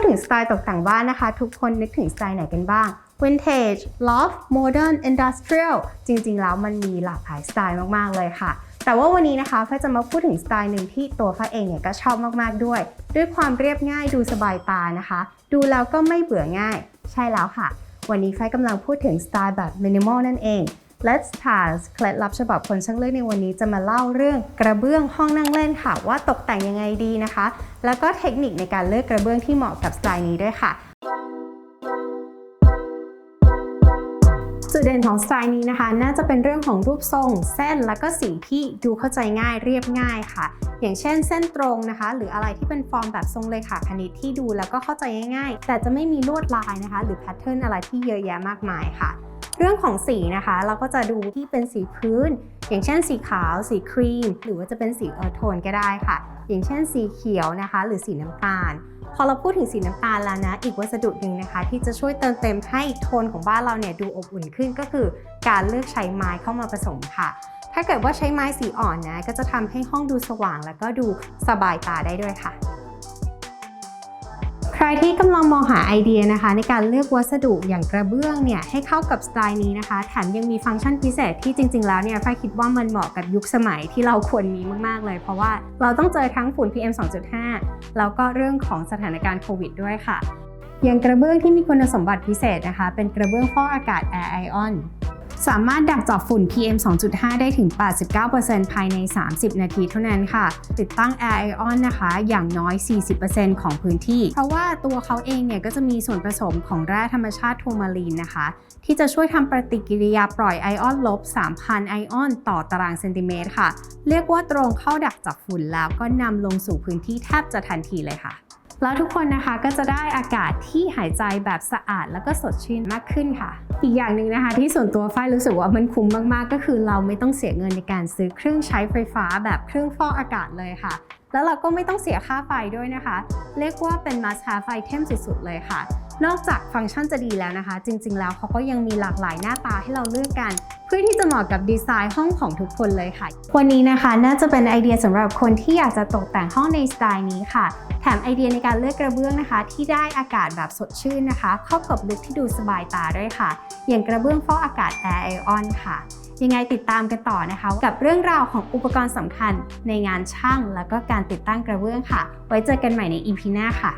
ดถึงสไตล์ตกแต่งบ้านนะคะ ทุกคนนึกถึงสไตล์ไหนกันบ้าง Vintage Loft Modern Industrial จริงๆ แล้วมันมีหลากหลายสไตล์มากๆ เลยค่ะ แต่ว่าวันนี้นะคะฝ้าจะมาพูดถึงสไตล์หนึ่งที่ตัวฝ้าเองเนี่ยก็ชอบมากๆ ด้วย ด้วยความเรียบง่ายดูสบายตานะคะ ดูแล้วก็ไม่เบื่อง่าย ใช่แล้วค่ะ วันนี้ฝ้ากำลังพูดถึงสไตล์แบบ minimal นั่นเอง Let's Task เคล็ดลับฉบับคนช่างเลือกในวันนี้จะมาเล่าเรื่องกระเบื้องห้องนั่งเล่นค่ะ ว่าตกแต่งยังไงดีนะคะ แล้วก็เทคนิคในการเลือกกระเบื้องที่เหมาะกับสไตล์นี้ด้วยค่ะจุดเด่นของสไตล์นี้นะคะ น่าจะเป็นเรื่องของรูปทรง เส้นแล้วก็สีที่ดูเข้าใจง่ายเรียบง่ายค่ะ อย่างเช่นเส้นตรงนะคะ หรืออะไรที่เป็นฟอร์มแบบทรงเลขาคณิตที่ดูแล้วก็เข้าใจง่ายๆ แต่จะไม่มีลวดลายนะคะ หรือแพทเทิร์นอะไรที่เยอะแยะมากมายค่ะ เรื่องของสีนะคะ เราก็จะดูที่เป็นสีพื้น อย่างเช่นสีขาว สีครีม หรือว่าจะเป็นสีเออโทนก็ได้ค่ะ อย่างเช่นสีเขียวนะคะ หรือสีน้ำตาล พอเราพูดถึงสีน้ำตาลแล้วนะ อีกวัสดุหนึ่งนะคะ ที่จะช่วยเติมเต็มให้โทนของบ้านเราเนี่ยดูอบอุ่นขึ้นก็คือ การเลือกใช้ไม้เข้ามาผสมค่ะ ถ้าเกิดว่าใช้ไม้สีอ่อนนะก็จะทำให้ห้องดูสว่าง แล้วก็ดูสบายตาได้ด้วยค่ะ ใครที่กำลังมองหาไอเดียนะคะ ในการเลือกวัสดุอย่างกระเบื้องเนี่ยให้เข้ากับสไตล์นี้นะคะแถมยังมีฟังก์ชันพิเศษที่จริง ๆ แล้วเนี่ยฝ้ายคิดว่ามันเหมาะกับยุคสมัยที่เราควรมีมากๆเลย เพราะว่าเราต้องเจอทั้งฝุ่น PM 2.5 แล้วก็เรื่องของสถานการณ์โควิดด้วยค่ะอย่างกระเบื้องที่มีคุณสมบัติพิเศษนะคะ เป็นกระเบื้องฟอกอากาศ Air Ion สามารถดักจับฝุ่น PM 2.5 ได้ถึง 89%ภายใน 30 นาทีเท่านั้นค่ะ ติดตั้ง Air Ion นะคะ อย่างน้อย 40%ของพื้นที่ เพราะว่าตัวเขาเองเนี่ยก็จะมีส่วนผสมของแร่ธรรมชาติโทมาลีนนะคะ ที่จะช่วยทำปฏิกิริยาปล่อยไอออนลบ 3,000 ไอออนต่อตารางเซนติเมตรค่ะ เรียกว่าตรงเข้าดักจับฝุ่นแล้วก็นำลงสู่พื้นที่แทบจะทันทีเลยค่ะแล้วทุกคนนะคะก็จะได้อากาศที่หายใจแบบสะอาดแล้วก็สดชื่นมากขึ้นค่ะ อีกอย่างหนึ่งนะคะที่ส่วนตัวฝ้ายรู้สึกว่ามันคุ้มมากๆ ก็คือเราไม่ต้องเสียเงินในการซื้อเครื่องใช้ไฟฟ้าแบบเครื่องฟอกอากาศเลยค่ะ แล้วเราก็ไม่ต้องเสียค่าไฟด้วยนะคะ เรียกว่าเป็น must have item สุดๆ เลยค่ะ นอกจากฟังก์ชันจะดีแล้วนะคะ จริงๆ แล้วเขาก็ยังมีหลากหลายหน้าตาให้เราเลือกกัน พื่อที่จะเหมาะกับดีไซน์ห้องของทุกคนเลยค่ะ วันนี้นะคะน่าจะเป็นไอเดียสำหรับคนที่อยากจะตกแต่งห้องในสไตล์นี้ค่ะ แถมไอเดียในการเลือกกระเบื้องนะคะ ที่ได้อากาศแบบสดชื่นนะคะ เข้ากับลุคที่ดูสบายตาด้วยค่ะ อย่างกระเบื้องฟอกอากาศ Air Ion ค่ะยังไงติดตามกันต่อนะคะ กับเรื่องราวของอุปกรณ์สำคัญในงานช่าง แล้วก็การติดตั้งกระเบื้องค่ะ ไว้เจอกันใหม่ใน EP หน้าค่ะ